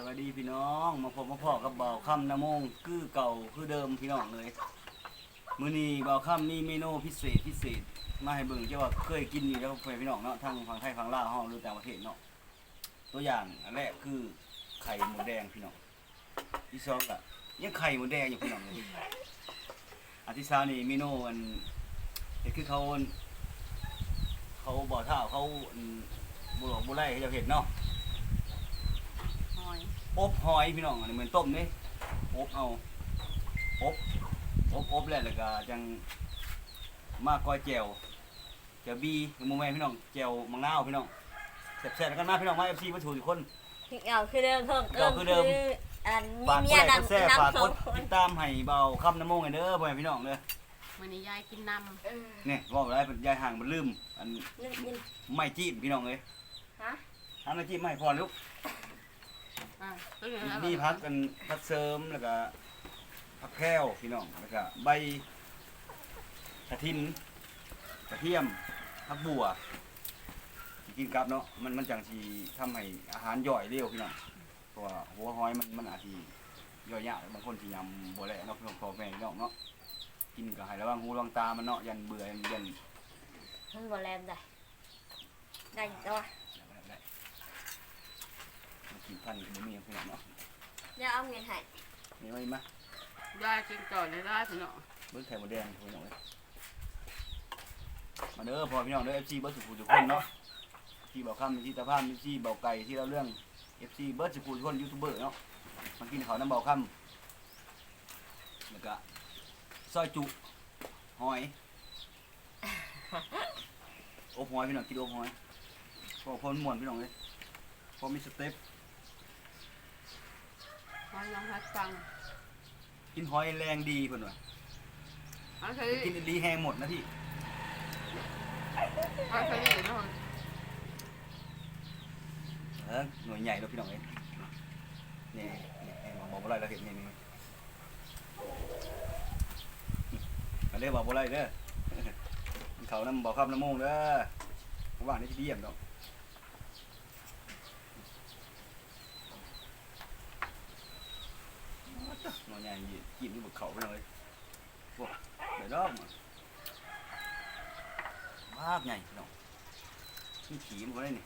สวัสดีพี่น้องมาพบมาพอกับเบาค่ำน้ำมงคือเก่าคือเดิมพี่น้องเลยมื้อนี้เบาค่ำมีเมนูพิเศษพิเศษ มาให้เบิ่งเจ้าว่าเคยกินอยู่แล้วเพื่อนพี่น้องเนาะทั้งฝั่งไทยฝั่งลาวห้องหรือต่างประเทศเนาะตัวอย่างอันแรกคือไข่หมูแดงพี่น้องที่สองก็ยังไข่หมูแดงอยู่พี่น้องเลยอันที่สามนี่เมนูอันเฮ็ดคือเขาเขาบ่อเท่าเขาบุหลอกบุไล่เขาจะเห็นเนาะ อยอบหอยพี่น้องอันนี้เหมือนต้มนี่อบเอาอบอบอบแล้วแล้วก็จังมากก้อยแจ่วแจ่วบีหมูแม่พี่น้องแจ่วมังนาวพี่น้องแซ่บๆกันมาพี่น้องมา FC มาถูกทุกคน เก่าคือเดิมเพิ่มเก่าคือเดิม อันมีฝากเมีกยดไลนัค์งกดแซ่บฝากน้ำสกองดคนติดตามให้เบาคำน้ำมงให้เด้อพ่อแม่พี่น้องเด้อมื้อนี้ยายกินน้นี่บอกได้เป็นยายห่างมันลืมอันนึกยิน ไม่จิ้มพี่น้ำเอ้ยฮะ ทำไม่จิ้มไม่พอลูกำ อ่าตัวนี้มีพักกันพักเสริมแล้วก็พักแพรวพี่น้องแล้วก็ใบกระทินกระเทียมพักบัวสิกินกับเนาะมันมันจังสีทำให้อาหารย่อยเร็วพี่น้องเพราะว่าหัวหอยมันมันอาจจะย่อยยากบางคนที่ยำบัวแหละเนาะพี่น้องพอแม่พี่น้องเนาะกินก็ให้ระวังหูระวังตามันเนาะยันเบื่อยันยันมันบ่แลมได้ได้อยู่ตัว กินพันกับบ่มีพี่น้องเนาะเดี๋ยวเอาเงินให้นี่มาอีกมั้ยยายกินก่อนเลยได้พี่น้องเบิ้งไข่มดแดงพี่น้องเอ้ยมาเด้อพ่อพี่น้องเด้อ FC เบิร์ดสุขุทุกคนเนาะที่เบาคำที่ตาพามที่เบาไก่ที่เราเรื่อง FC เบิร์ดสุขุทุกคนยูทูบเบอร์เนาะมากินข้าวน้ำเบาคำแล้วก็ซอยจุหอยอบหอยพี่น้องกินอบหอยพอพอมันม่วนพี่น้องเลยพอมีสเต็ป หอยยังฮัดฟังกินหอยแรงดีเพิ่นว่าอันเคยกินดีแห้งหมดนะพี่อันเคยได้เนาะเออหน่วยใหญ่แล้วพี่น้องเอ้ยนี่นี่นี่บอกบ่ไรเราเห็นนี่นี่มาเด้อบอกบ่ไรเด้อเขาน้ำบอกคำน้ำโมงเด้อว่างนี่ที่เยี่ยมดอกหน่วยให ญ่กินที่บุกเขาไปเลยโอ้เดี๋ยวดอกมากใหญ่พี่น้องนี่ขี่มันก็ได้นี่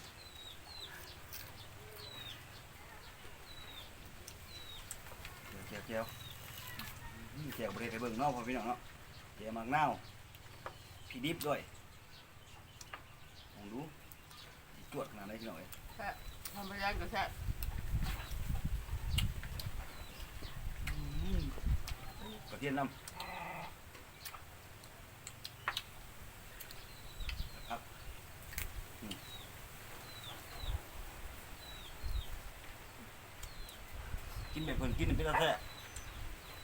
เจียวเจียวอืมเจียวบริเวณเบิ่งเนอกพอพี่น้องเนาะเจียวมักนาวพี่ดิบด้วยลองดูจวดขนาดไหนพี่น้องเอ้ยทำไปยายก็แซ่อืม กระเทียมน้ำครับอืมกินแบบเพิ่นกินเป็นตาแซ่บ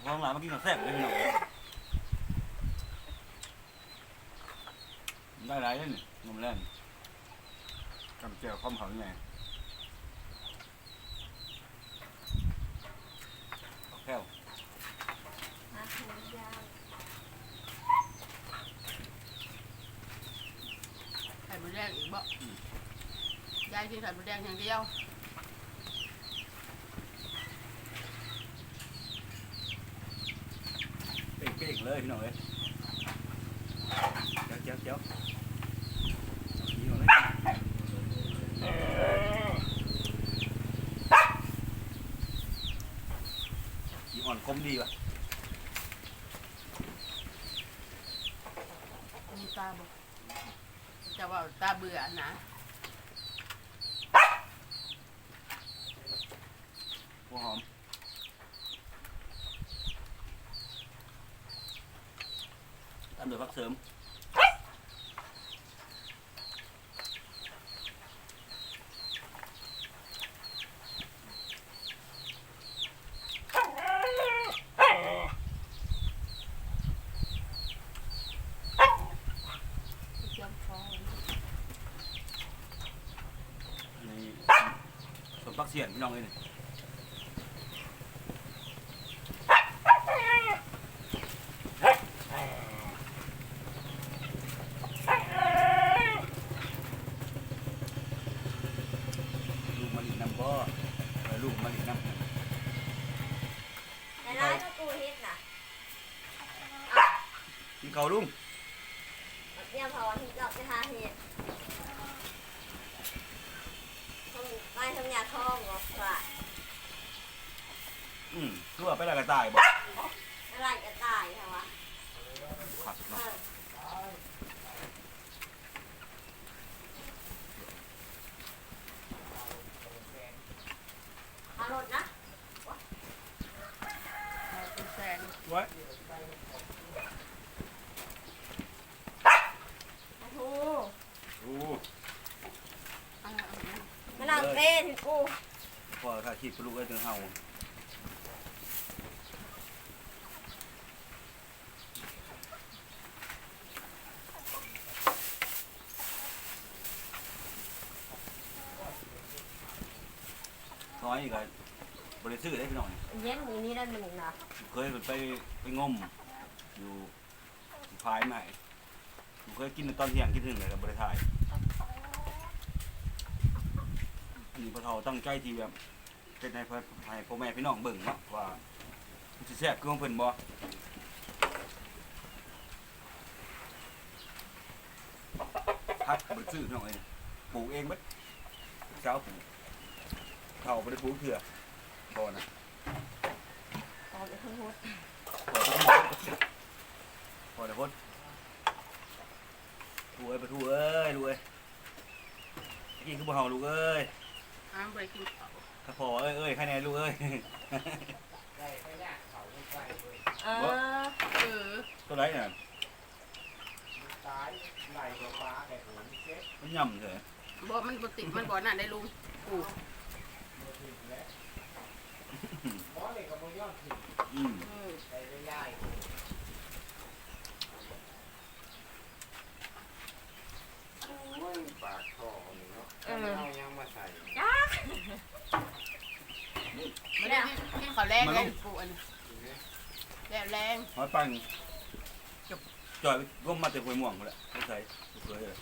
พอหลานมากินกับแซ่บเลยพี่น้องได้หลายเลยนี่นมแล่นกำเจียวข้อมเขาไงแก้ว ฮะหมูย่าง ไข่มดแดงอีกบ่ยายกินไข่มดแดงอย่างเดียวเป๊กๆเลยพี่น้องเอ้ยเจ้าเจ้าเจ้านี่มาเลยยี่อ่อนคมดีว่ะมีตาบ่จะว่าตาเบื่อนะ หัวหอม ตามด้วยผักเสริมนี่ส่วนผักเสียนพี่น้องเอ้ยนี่ ลูกมันอีกนำก็เออ ลูกมาอีกน้ำ ในร้านก็กูเฮ็ดน่ะ กินข้าวลุงเตรียมพอที่เราจะหาเฮ็ดทำไปทำยาทองเหรอว่าอืมคือว่าไปละกระต่ายบ่อะไรก็ตายใช่ไหม ผักเอเนาะออารมณ์นะ เอาเป็นแสน ไว้ โอ้โห โอ้ เอาเอาเอา มันเอาเต้นกู พอถ้าคิดลูกไอ้ถึงเฮาน้อยอีกอะบริสุทธิ์ได้พี่น้องเย็นมือนี้ได้หนึ่งนะเคยไปไปงม อยู่พายใหม่ผมเคยกินตอนเที่ยงกินถึงเลยกับบริทาย ที่พอเฒ่าตั้งใจที่แบบเป็นให้พ่อให้พ่อแม่พี่น้องเบิ่งเนาะว่ามันสิแซ่บคือของเพิ่นบ่พักบ่ซื้อน้องเอ้ยปลูกเองเบิดเช้าปลูกเขาบ่ได้ปลูกเถื่อบ่นะตอนไปทั้งหมดพอเดี๋ยวพดดูเอ้ยไปทูเอ้ยดูเอ้ยกินคือบ่เฮาลูกเอ้ย เอาไปกินข้าวถ้าพอเอ้ยเอ้ยใครแน่ลูกเอ้ย เออเออตัวไหนเนี่ยตายไหลกว่าฟ้าแต่ผมเซ็ตมันย่ำเถอะบ่มันบ่ติดมันบ่น่ะได้ลุงกูหมดถึงแล้วหมอเลยก็บ่ยอมถึงอืมเออไปไม่ได้โอ้ยปากท่อนี่ เนาะเอายังมาใส่ไม่ได้กินข้าวแรงเลยกูอันนี้แรงแรงหอยปังจะจ่อยไปก้มมาแต่หวยม่วงหมดแล้วไม่ใช่ลูกเอ้ยเอ้ย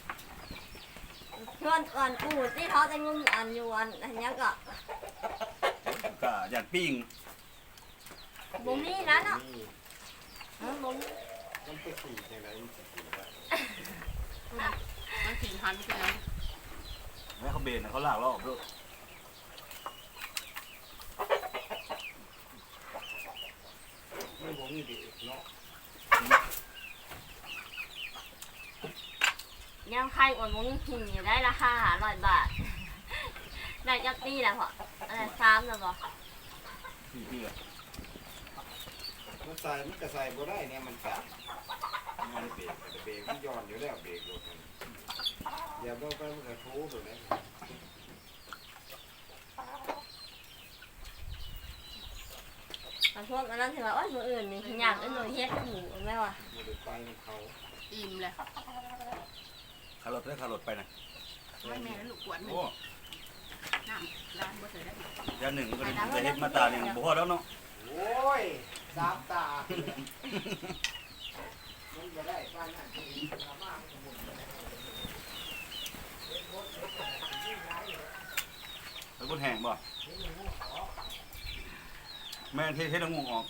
ชวนก่อนกูที่เขาจะงุ่มอันอยู่อันอันนี้ก็กะหยาดปิ้งบ่มีนะเนาะนี่เออบ่มีมันไปขี่จังไรมันสิขี่ได้มันกินหันไป แล้วแม่เขาเบนนะเขาลากเราออกด้วยมันบ่มีเด็กเนาะยังใครอดบ่มีหินอยู่ได้ราคาห้าร้อยบาท ได้จักปีแล้วพออะไรซ้ำแล้วบ่พี่พี่อะมันใส่มันก็ใส่บ่ได้เนี่ยมันกัดมันเบรกแต่เบรกมันย้อนอยู่แล้วเบรกรถมัน อย่าเบิ่งไปมันก็โถตัวนี้ขอโทษอันนั้นถือว่าอ้ยมืออื่นนี่อยากเอ้นหน่วยเฮ็ดหมูแม่ว่ะมันเลยไปมันเขาอิ่มเลยขารถได้ขารถไปนะไม่แม่ลูกกวนหนึ่งโอ้น้ำร้านบ่เสร็จได้ยาหนึ่งก็ได้แต่เฮ็ดมาตาเนี่ยบ่พอแล้วเนาะโอ้ยสามตามันจะได้ป้านนั่นที่มามันก็หมุนไปแล้ว แล้วคนแห้งบ่แม่นเทเทน้ำมูกออก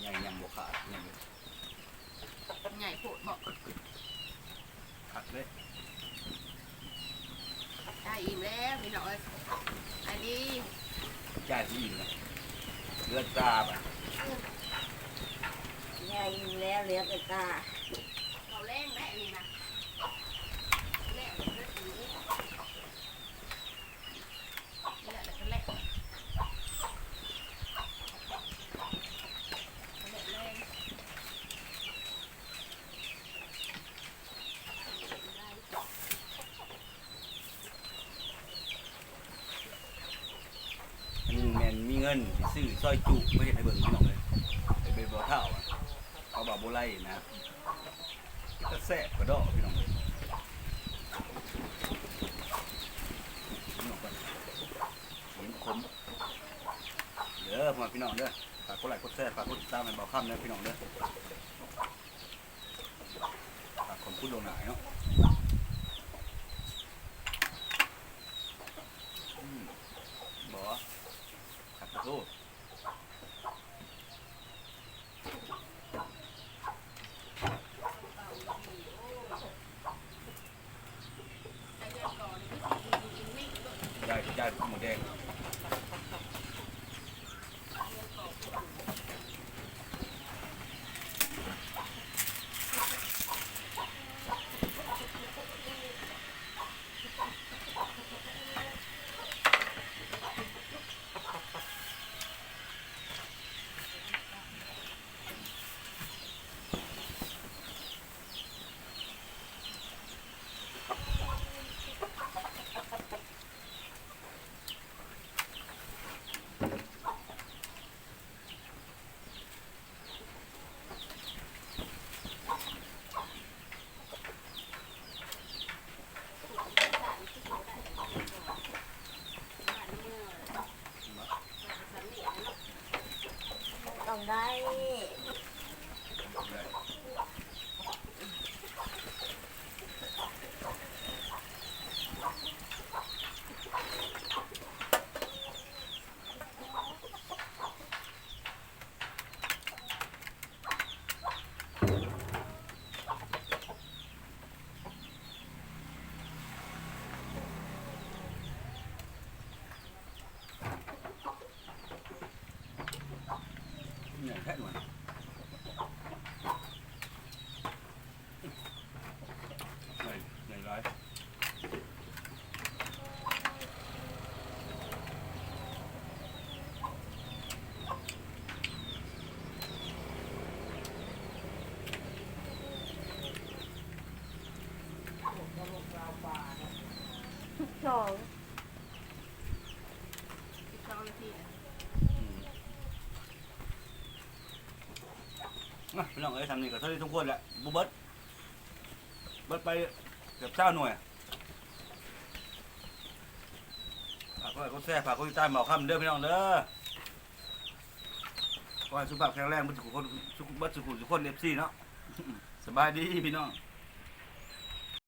ใหญ่ยังบ่ขาดยังเลยใหญ่โผดบอกขัดเลยได้อิ่มแล้วพี่น้อยอันนี้จ่ายที่อิ่มนะเลือดตาบ่ะยายอยู่แล้วเหลือแต่ตาเขาแรงได้อันนี้นะแรงเลยสีนี่แหละแล้วก็แรงแรง อันนี้แม่นมีเงินสิซื้อซอยจุไม่เห็นให้เบิ่งพี่น้องเลยไปเป็นบ่อเท่าอะเอาบ่าบ่ไล่นะก็แซ่บกระดอกพี่น้องเลยพี่น้องก่อนเห็นขมเด้อพ่อพี่น้องเด้อฝากกดไลค์กดแชร์ฝากกดติดตามให้เบาค่ำนะพี่น้องเด้อฝากขอบคุณดวงหนายเนาะ มาพี่น้องเอ้ยทำนี่ก็เท่าที่ทุกคนแหละบุเบิดเบิดไปเกือบเจ้าหน่วยฝากไว้ก็แซ่ฝากก็ติดตามเบาคำเด้อพี่น้องเด้อขอให้สุขภาพแข็งแรงบัดสุขคนสุขบัดสุขสุขคนเอฟซีเนาะ สบายดีพี่น้อง